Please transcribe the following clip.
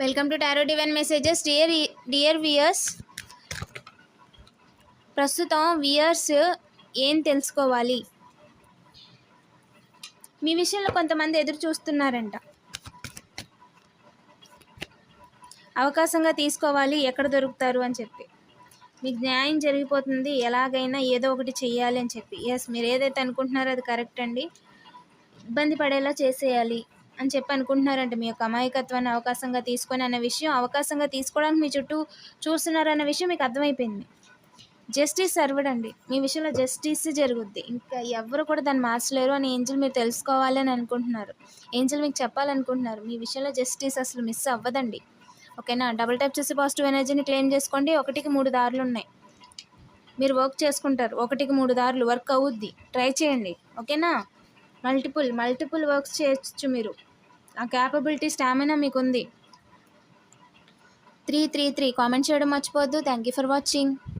Welcome to tarot divine messages. Dear dear viewers ప్రస్తుతం viewers ఏం తెలుసుకోవాలి? మీ విషయంలో కొంతమంది ఎదురు చూస్తున్నారంట. అవకాశంగా తీసుకోవాలి ఎక్కడ దొరుకుతారు అని చెప్పి. మీకు న్యాయం జరిగిపోతుంది ఎలాగైనా ఏదో ఒకటి చెయ్యాలి అని చెప్పి. ఎస్ మీరు ఏదైతే అనుకుంటున్నారో అది కరెక్ట్ అండి. ఇబ్బంది పడేలా చేసేయాలి. అని చెప్పి అనుకుంటున్నారంటే. మీ యొక్క అమాయకత్వాన్ని అవకాశంగా తీసుకొని అన్న విషయం అవకాశంగా తీసుకోవడానికి మీ చుట్టూ చూస్తున్నారన్న విషయం మీకు అర్థమైపోయింది. జస్టిస్ సర్వడ్ అండి మీ విషయంలో జస్టిస్ జరుగుద్ది. ఇంకా ఎవరు కూడా దాన్ని మార్చలేరు అని ఏంజిల్ మీరు తెలుసుకోవాలి అని అనుకుంటున్నారు. ఏంజిల్ మీకు చెప్పాలనుకుంటున్నారు. మీ విషయంలో జస్టిస్ అసలు మిస్ అవ్వదండి. ఓకేనా? డబుల్ టైప్ చేసి పాజిటివ్ ఎనర్జీని క్లెయిమ్ చేసుకోండి. ఒకటికి మూడు దారులు ఉన్నాయి. మీరు వర్క్ చేసుకుంటారు. ఒకటికి మూడు దారులు వర్క్ అవుద్ది. ట్రై చేయండి. ఓకేనా? మల్టిపుల్ మల్టిపుల్ వర్క్స్ చేయొచ్చు మీరు. ఆ క్యాపబిలిటీ స్టామినా మీకు ఉంది త్రీ త్రీ త్రీ కామెంట్ చేయడం మర్చిపోవద్దు. Thank you for watching